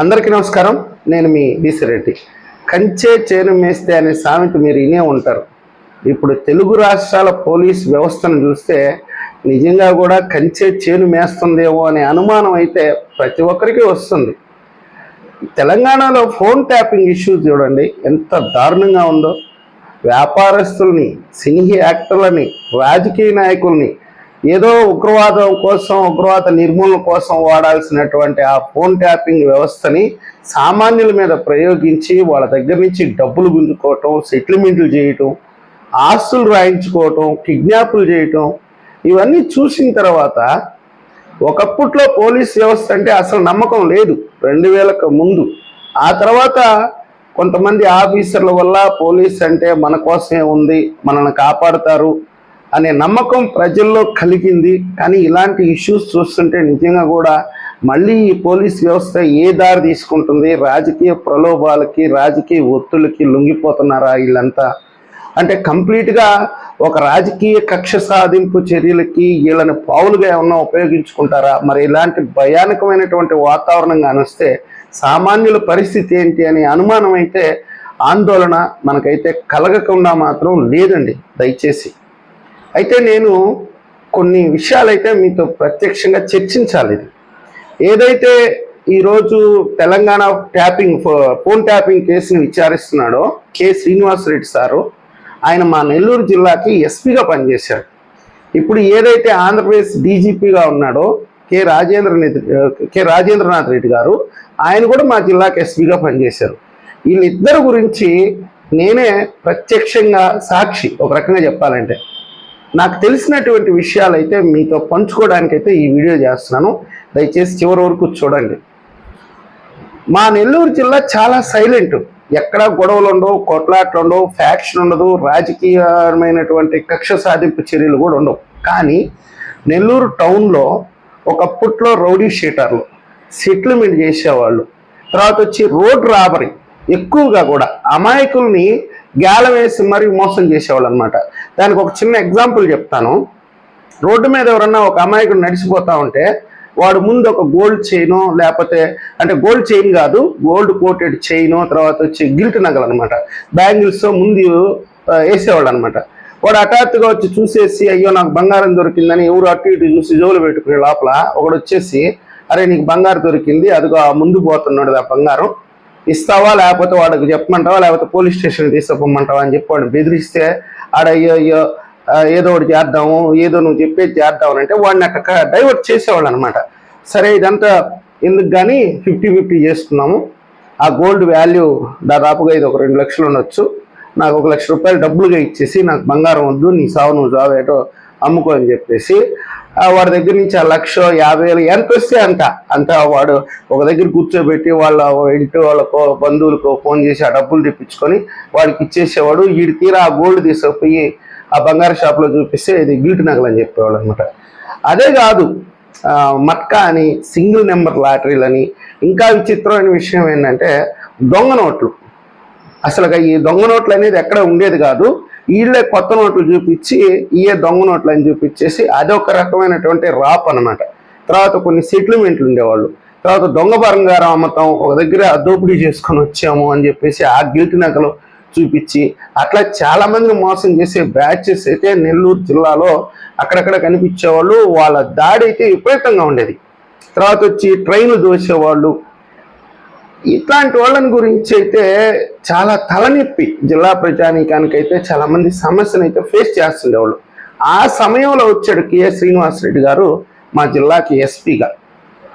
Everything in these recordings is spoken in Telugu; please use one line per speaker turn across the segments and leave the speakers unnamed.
అందరికీ నమస్కారం. నేను మీ బీసీ రెడ్డి. కంచే చేను మేస్తే అనే సామెత మీరు వినే ఉంటారు. ఇప్పుడు తెలుగు రాష్ట్రాల పోలీస్ వ్యవస్థను చూస్తే నిజంగా కూడా కంచే చేను మేస్తుందేమో అనే అనుమానం అయితే ప్రతి ఒక్కరికి వస్తుంది. తెలంగాణలో ఫోన్ ట్యాపింగ్ ఇష్యూ చూడండి. ఎంత దారుణంగా ఉందో. వ్యాపారస్తుల్ని సినీ యాక్టర్లని రాజకీయ నాయకుల్ని ఏదో ఉగ్రవాదం కోసం ఉగ్రవాద నిర్మూలన కోసం వాడాల్సినటువంటి ఆ ఫోన్ ట్యాపింగ్ వ్యవస్థని సామాన్యుల మీద ప్రయోగించి వాళ్ళ దగ్గర నుంచి డబ్బులు గుంజుకోవటం సెటిల్మెంట్లు చేయటం ఆస్తులు రాయించుకోవటం కిడ్నాపులు చేయటం ఇవన్నీ చూసిన తర్వాత ఒకప్పట్లో పోలీస్ వ్యవస్థ అంటే అసలు నమ్మకం లేదు రెండు వేలకు ముందు. ఆ తర్వాత కొంతమంది ఆఫీసర్ల వల్ల పోలీస్ అంటే మన కోసమే ఉంది మనల్ని కాపాడుతారు అనే నమ్మకం ప్రజల్లో కలిగింది. కానీ ఇలాంటి ఇష్యూస్ చూస్తుంటే నిజంగా కూడా మళ్ళీ ఈ పోలీస్ వ్యవస్థ ఏ దారి తీసుకుంటుంది? రాజకీయ ప్రలోభాలకి రాజకీయ ఒత్తులకి లొంగిపోతున్నారా వీళ్ళంతా? అంటే కంప్లీట్గా ఒక రాజకీయ కక్ష సాధింపు చర్యలకి వీళ్ళని పావులుగా ఏమన్నా ఉపయోగించుకుంటారా? మరి ఇలాంటి భయానకమైనటువంటి వాతావరణం కానిస్తే సామాన్యుల పరిస్థితి ఏంటి అనే అనుమానం అయితే ఆందోళన మనకైతే కలగకుండా మాత్రం లేదండి. దయచేసి. అయితే నేను కొన్ని విషయాలైతే మీతో ప్రత్యక్షంగా చర్చించాలి. ఏదైతే ఈరోజు తెలంగాణ ట్యాపింగ్ ఫో- ఫోన్ ట్యాపింగ్ కేసుని విచారిస్తున్నాడో కె శ్రీనివాసరెడ్డి సారు ఆయన మా నెల్లూరు జిల్లాకి ఎస్పీగా పనిచేశాడు ఇప్పుడు ఏదైతే ఆంధ్రప్రదేశ్ డీజీపీగా ఉన్నాడో కె రాజేంద్ర కె రాజేంద్రనాథ్ రెడ్డి గారు ఆయన కూడా మా జిల్లాకి ఎస్పీగా పనిచేశారు. వీళ్ళిద్దరు గురించి నేనే ప్రత్యక్షంగా సాక్షి ఒక రకంగా చెప్పాలంటే. నాకు తెలిసినటువంటి విషయాలు అయితే మీతో పంచుకోవడానికైతే ఈ వీడియో చేస్తున్నాను. దయచేసి చివరి వరకు చూడండి. మా నెల్లూరు జిల్లా చాలా సైలెంట్. ఎక్కడ గొడవలు ఉండవు కొట్లాట్లు ఉండవు ఫ్యాక్షన్ ఉండదు రాజకీయమైనటువంటి కక్ష సాధింపు చర్యలు కూడా ఉండవు. కానీ నెల్లూరు టౌన్లో ఒకప్పట్లో రౌడీ షీటర్లు సెటిల్మెంట్ చేసేవాళ్ళు. తర్వాత వచ్చి రోడ్ రాబరీ ఎక్కువగా కూడా అమాయకుల్ని గేలం వేసి మరీ మోసం చేసేవాళ్ళు అనమాట దానికి ఒక చిన్న ఎగ్జాంపుల్ చెప్తాను. రోడ్డు మీద ఎవరన్నా ఒక అమాయకుడు నడిచిపోతా ఉంటే వాడు ముందు ఒక గోల్డ్ చైన్ లేకపోతే అంటే గోల్డ్ చైన్ కాదు గోల్డ్ కోటెడ్ చైన్ తర్వాత వచ్చి గిల్ట్ నగలు అనమాట బ్యాంగిల్స్ ముందు వేసేవాడు అనమాట వాడు హఠాత్తుగా వచ్చి చూసేసి అయ్యో నాకు బంగారం దొరికిందని ఎవరు అటు ఇటు చూసి జోలు పెట్టుకునే లోపల ఒకడు వచ్చేసి అరే నీకు బంగారం దొరికింది అదిగో ముందు పోతున్నాడు ఆ బంగారం. ఇస్తావా? లేకపోతే వాడికి చెప్పమంటావా? లేకపోతే పోలీస్ స్టేషన్ తీసుకుపోమంటావా అని చెప్పి బెదిరిస్తే ఆడ అయ్యో అయ్యో ఏదో ఒకటి చేద్దాము ఏదో నువ్వు చెప్పేది చేద్దాం అని అంటే వాడిని అక్కడ డైవర్ట్ చేసేవాళ్ళు అనమాట సరే ఇదంతా ఎందుకు కానీ ఫిఫ్టీ ఫిఫ్టీ చేస్తున్నాము ఆ గోల్డ్ వాల్యూ దాదాపుగా ఇది ఒక రెండు లక్షలు ఉండొచ్చు. నాకు ఒక లక్ష రూపాయలు డబ్బులుగా ఇచ్చేసి నాకు బంగారం వద్దు నీ సావు నువ్వు సావు ఏటో అమ్ముకో అని చెప్పేసి వాడి దగ్గర నుంచి ఆ లక్ష యాభై వేలు ఎంత వస్తే అంత. అంత వాడు ఒక దగ్గర కూర్చోబెట్టి వాళ్ళ ఇంటి వాళ్ళకో బంధువులకో ఫోన్ చేసి ఆ డబ్బులు తెప్పించుకొని వాడికి ఇచ్చేసేవాడు. వీడి తీరా ఆ గోల్డ్ తీసుకుపోయి ఆ బంగారు షాప్లో చూపిస్తే ఇది గిల్ట్ నగలు అని చెప్పేవాడు అనమాట అదే కాదు మట్కా అని సింగిల్ నెంబర్ లాటరీలు అని ఇంకా విచిత్రమైన విషయం ఏంటంటే దొంగ నోట్లు. అసలు ఈ దొంగ నోట్లు అనేది ఎక్కడ ఉండేది కాదు. వీళ్ళే కొత్త నోట్లు చూపించి ఈయే దొంగ నోట్లు అని చూపించేసి అదొక రకమైనటువంటి రాప్ అన్నమాట. తర్వాత కొన్ని సెటిల్మెంట్లు ఉండేవాళ్ళు. తర్వాత దొంగ బంగారం అమ్మటం ఒక దగ్గర దోపిడీ చేసుకొని వచ్చాము అని చెప్పేసి ఆ గిల్టి నగలు చూపించి అట్లా చాలా మందిని మోసం చేసే బ్యాచెస్ అయితే నెల్లూరు జిల్లాలో అక్కడక్కడ కనిపించేవాళ్ళు. వాళ్ళ దాడి అయితే విపరీతంగా ఉండేది. తర్వాత వచ్చి ట్రైన్లు దోసేవాళ్ళు. ఇట్లాంటి వాళ్ళని గురించి అయితే చాలా తలనొప్పి జిల్లా ప్రజానీకానికి అయితే చాలా మంది సమస్యను అయితే ఫేస్ చేస్తుండేవాళ్ళు. ఆ సమయంలో వచ్చాడు కె. శ్రీనివాసరెడ్డి గారు మా జిల్లాకి ఎస్పీగా.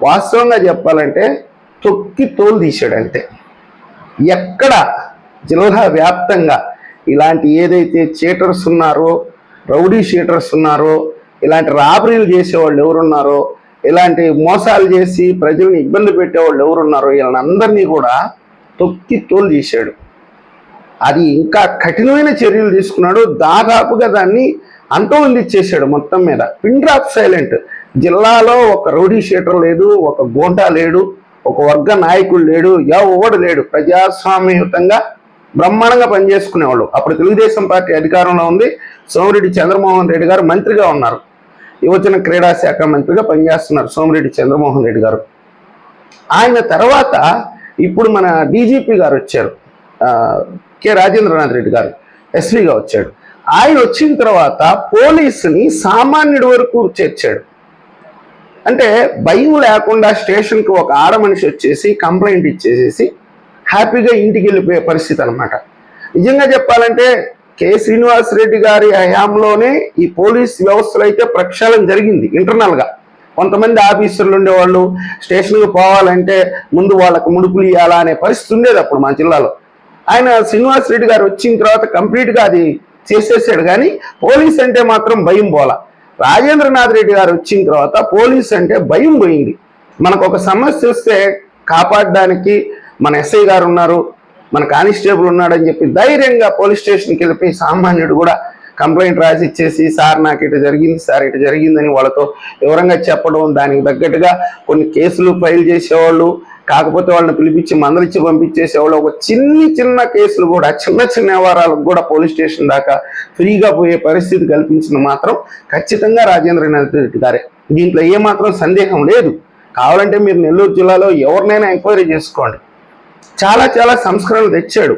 వాస్తవంగా చెప్పాలంటే తొక్కి తోలు తీశాడు అంతే. ఎక్కడ జిల్లా వ్యాప్తంగా ఇలాంటి ఏదైతే చీటర్స్ ఉన్నారో రౌడీ షీటర్స్ ఉన్నారో ఇలాంటి రాబరీలు చేసేవాళ్ళు ఎవరున్నారో ఇలాంటి మోసాలు చేసి ప్రజల్ని ఇబ్బంది పెట్టేవాళ్ళు ఎవరున్నారో వీళ్ళందరినీ కూడా తొక్కి తోలు తీశాడు. అది ఇంకా కఠినమైన చర్యలు తీసుకున్నాడు. దాదాపుగా దాన్ని అంతమొందిచ్చేసాడు మొత్తం మీద. పిన్ డ్రాప్ సైలెంట్ జిల్లాలో ఒక రౌడీ షీటర్ లేదు ఒక గోండా లేడు ఒక వర్గ నాయకుడు లేడు ఎవడు లేడు. ప్రజాస్వామ్యయుతంగా బ్రహ్మాండంగా పనిచేసుకునేవాళ్ళు. అప్పుడు తెలుగుదేశం పార్టీ అధికారంలో ఉంది. సోమిరెడ్డి చంద్రమోహన్ రెడ్డి గారు మంత్రిగా ఉన్నారు. యువజన క్రీడా శాఖ మంత్రిగా పనిచేస్తున్నారు సోమిరెడ్డి చంద్రమోహన్ రెడ్డి గారు. ఆయన తర్వాత ఇప్పుడు మన డీజీపీ గారు వచ్చారు. కె రాజేంద్రనాథ్ రెడ్డి గారు ఎస్పీగా వచ్చాడు. ఆయన వచ్చిన తర్వాత పోలీసుని సామాన్యుడి వరకు చేర్చాడు. అంటే భయం లేకుండా స్టేషన్కి ఒక ఆడ మనిషి వచ్చేసి కంప్లైంట్ ఇచ్చేసేసి హ్యాపీగా ఇంటికి వెళ్ళిపోయే పరిస్థితి అనమాట నిజంగా చెప్పాలంటే కె. శ్రీనివాస్ రెడ్డి గారి హయాంలోనే ఈ పోలీస్ వ్యవస్థలో అయితే ప్రక్షాళన జరిగింది ఇంటర్నల్గా. కొంతమంది ఆఫీసర్లు ఉండేవాళ్ళు స్టేషన్కి పోవాలంటే ముందు వాళ్ళకు ముడుపులు ఇవ్వాలా అనే పరిస్థితి ఉండేది అప్పుడు మా జిల్లాలో. ఆయన శ్రీనివాస్ రెడ్డి గారు వచ్చిన తర్వాత కంప్లీట్గా అది చేసేసాడు కానీ పోలీస్ అంటే మాత్రం భయం పోలా రాజేంద్రనాథ్ రెడ్డి గారు వచ్చిన తర్వాత పోలీస్ అంటే భయం పోయింది. మనకు ఒక సమస్య వస్తే కాపాడడానికి మన ఎస్ఐ గారు ఉన్నారు మన కానిస్టేబుల్ ఉన్నాడని చెప్పి ధైర్యంగా పోలీస్ స్టేషన్కి వెళ్ళిపోయి సామాన్యుడు కూడా కంప్లైంట్ రాసి ఇచ్చేసి సార్ నాకు ఇటు జరిగింది సార్ ఇటు జరిగిందని వాళ్ళతో వివరంగా చెప్పడం దానికి తగ్గట్టుగా కొన్ని కేసులు ఫైల్ చేసేవాళ్ళు కాకపోతే వాళ్ళని పిలిపించి మందలిచ్చి పంపించేసేవాళ్ళు ఒక చిన్ని చిన్న కేసులు కూడా చిన్న చిన్న వ్యవహారాలకు కూడా పోలీస్ స్టేషన్ దాకా ఫ్రీగా పోయే పరిస్థితి కల్పించిన మాత్రం ఖచ్చితంగా రాజేంద్రనాథ్ రెడ్డి గారే. దీంట్లో ఏమాత్రం సందేహం లేదు. కావాలంటే మీరు నెల్లూరు జిల్లాలో ఎవరినైనా ఎంక్వైరీ చేసుకోండి. చాలా చాలా సంస్కరణలు తెచ్చాడు.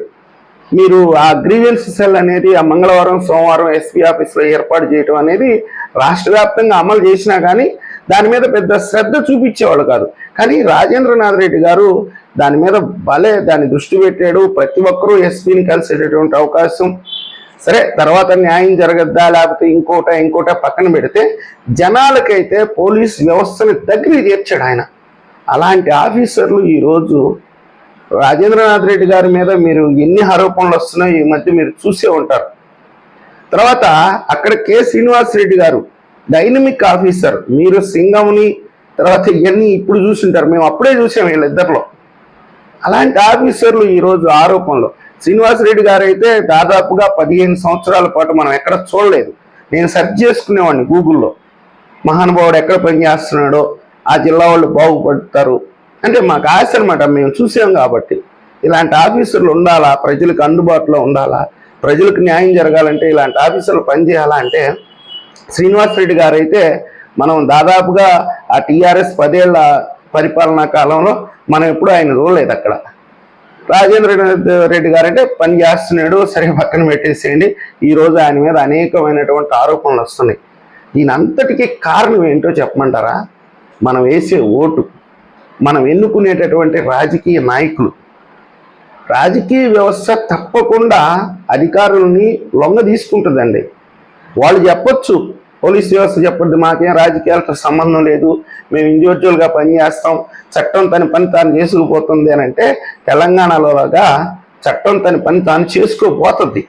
మీరు ఆ గ్రీవెన్స్ సెల్ అనేది ఆ మంగళవారం సోమవారం ఎస్పీ ఆఫీస్లో ఏర్పాటు చేయటం అనేది రాష్ట్ర వ్యాప్తంగా అమలు చేసినా కానీ దాని మీద పెద్ద శ్రద్ధ చూపించేవాళ్ళు కాదు. కానీ రాజేంద్రనాథ్ రెడ్డి గారు దాని మీద భలే దాన్ని దృష్టి పెట్టాడు. ప్రతి ఒక్కరూ ఎస్పీని కలిసేటటువంటి అవకాశం. సరే తర్వాత న్యాయం జరగద్దా? లేకపోతే ఇంకోట ఇంకోట పక్కన పెడితే జనాలకైతే పోలీస్ వ్యవస్థని దగ్గర తీర్చాడు ఆయన. అలాంటి ఆఫీసర్లు ఈరోజు రాజేంద్రనాథ్ రెడ్డి గారి మీద మీరు ఎన్ని ఆరోపణలు వస్తున్నాయో ఈ మధ్య మీరు చూసే ఉంటారు. తర్వాత అక్కడ కె శ్రీనివాస్ రెడ్డి గారు డైనమిక్ ఆఫీసర్ మీరు సింగంని తర్వాత ఇవన్నీ ఇప్పుడు చూసింటారు. మేము అప్పుడే చూసాం వీళ్ళిద్దరిలో. అలాంటి ఆఫీసర్లు ఈరోజు ఆరోపణలు. శ్రీనివాస్ రెడ్డి గారు అయితే దాదాపుగా పదిహేను సంవత్సరాల పాటు మనం ఎక్కడ చూడలేదు. నేను సెర్చ్ చేసుకునేవాడిని గూగుల్లో. మహానుభావుడు ఎక్కడ పనిచేస్తున్నాడో ఆ జిల్లా వాళ్ళు బాగుపడతారు. అంటే మాకు ఆశ అనమాట మేము చూసాం కాబట్టి. ఇలాంటి ఆఫీసర్లు ఉండాలా? ప్రజలకు అందుబాటులో ఉండాలా? ప్రజలకు న్యాయం జరగాలంటే ఇలాంటి ఆఫీసర్లు పనిచేయాలా అంటే శ్రీనివాస్ రెడ్డి గారు అయితే మనం దాదాపుగా ఆ టీఆర్ఎస్ పదేళ్ళ పరిపాలనా కాలంలో మనం ఎప్పుడు ఆయన చూడలేదు అక్కడ. రాజేంద్ర రెడ్డి గారు అంటే పని చేస్తున్నాడు సరే పక్కన పెట్టేసేయండి. ఈ రోజు ఆయన మీద అనేకమైనటువంటి ఆరోపణలు వస్తున్నాయి. దీని అంతటికీ కారణం ఏంటో చెప్పమంటారా? మనం వేసే ఓటు మనం ఎన్నుకునేటటువంటి రాజకీయ నాయకులు. రాజకీయ వ్యవస్థ తప్పకుండా అధికారులని లొంగ తీసుకుంటుందండి. వాళ్ళు చెప్పొచ్చు పోలీస్ వ్యవస్థ చెప్పొద్దు మాకేం రాజకీయాలతో సంబంధం లేదు మేము ఇండివిజువల్గా పనిచేస్తాం చట్టం తన పని తాను చేసుకుపోతుంది అని అంటే తెలంగాణలో లాగా చట్టం తన పని తాను చేసుకోపోతుంది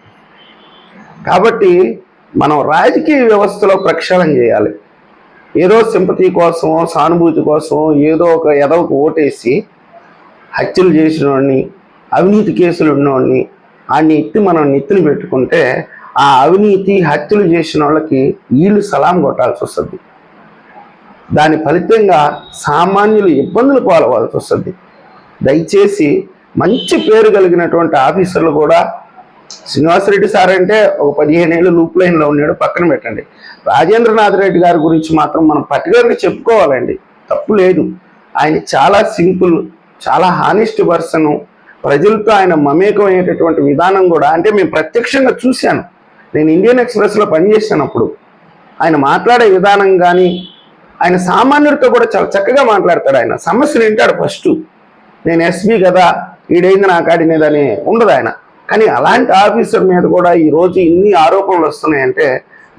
కాబట్టి మనం రాజకీయ వ్యవస్థలో ప్రక్షాళన చేయాలి. ఏదో సింపతి కోసం సానుభూతి కోసం ఏదో ఒక ఎదవకు ఓటేసి హత్యలు చేసిన వాడిని అవినీతి కేసులు ఉన్నవాడిని ఆడిని ఎత్తి మనం నెత్తిని పెట్టుకుంటే ఆ అవినీతి హత్యలు చేసిన వాళ్ళకి వీళ్ళు సలాం కొట్టాల్సి వస్తుంది. దాని ఫలితంగా సామాన్యులు ఇబ్బందులు పాల్వాల్సి వస్తుంది. దయచేసి మంచి పేరు కలిగినటువంటి ఆఫీసర్లు కూడా శ్రీనివాసరెడ్డి సార్ అంటే ఒక పదిహేను ఏళ్ళు లూప్ లైన్లో ఉన్నాడు పక్కన పెట్టండి. రాజేంద్రనాథ్ రెడ్డి గారి గురించి మాత్రం మనం పర్టికులర్గా చెప్పుకోవాలండి. తప్పు లేదు. ఆయన చాలా సింపుల్ చాలా హానెస్ట్ పర్సన్ ప్రజలతో ఆయన మమేకమయ్యేటటువంటి విధానం కూడా అంటే మేము ప్రత్యక్షంగా చూశాను. నేను ఇండియన్ ఎక్స్ప్రెస్లో పనిచేసాను అప్పుడు ఆయన మాట్లాడే విధానం కానీ ఆయన సామాన్యుడితో కూడా చాలా చక్కగా మాట్లాడతాడు ఆయన. సమస్యలు వింటాడు ఫస్ట్. నేను ఎస్బీ కదా ఈడైంది నా కాడినేదని ఉండదు ఆయన. కానీ అలాంటి ఆఫీసర్ మీద కూడా ఈ రోజు ఇన్ని ఆరోపణలు వస్తున్నాయంటే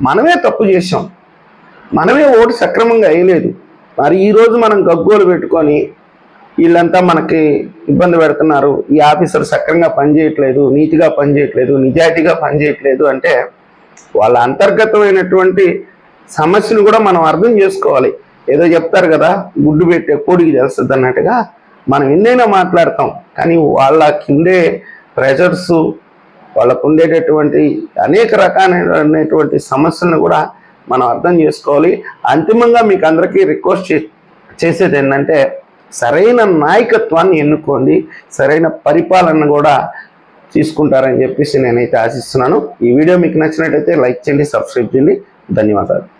మనమే తప్పు చేసాం మనమే ఓటు సక్రమంగా వేయలేదు. మరి ఈరోజు మనం గగ్గోలు పెట్టుకొని వీళ్ళంతా మనకి ఇబ్బంది పెడుతున్నారు. ఈ ఆఫీసర్ సక్రంగా పనిచేయట్లేదు నీతిగా పనిచేయట్లేదు నిజాయితీగా పనిచేయట్లేదు అంటే వాళ్ళ అంతర్గతమైనటువంటి సమస్యను కూడా మనం అర్థం చేసుకోవాలి. ఏదో చెప్తారు కదా గుడ్డు పెట్టే కోడికి తెలుస్తుంది అన్నట్టుగా మనం ఎన్నైనా మాట్లాడతాం. కానీ వాళ్ళ కిందే ప్రెషర్స్ వాళ్ళకు ఉండేటటువంటి అనేక రకాలైనటువంటి సమస్యలను కూడా మనం అర్థం చేసుకోవాలి. అంతిమంగా మీకు అందరికీ రిక్వెస్ట్ చే చేసేది ఏంటంటే సరైన నాయకత్వాన్ని ఎన్నుకోండి. సరైన పరిపాలన కూడా తీసుకుంటారని చెప్పేసి నేనైతే ఆశిస్తున్నాను. ఈ వీడియో మీకు నచ్చినట్టయితే లైక్ చేయండి సబ్స్క్రైబ్ చేయండి. ధన్యవాదాలు.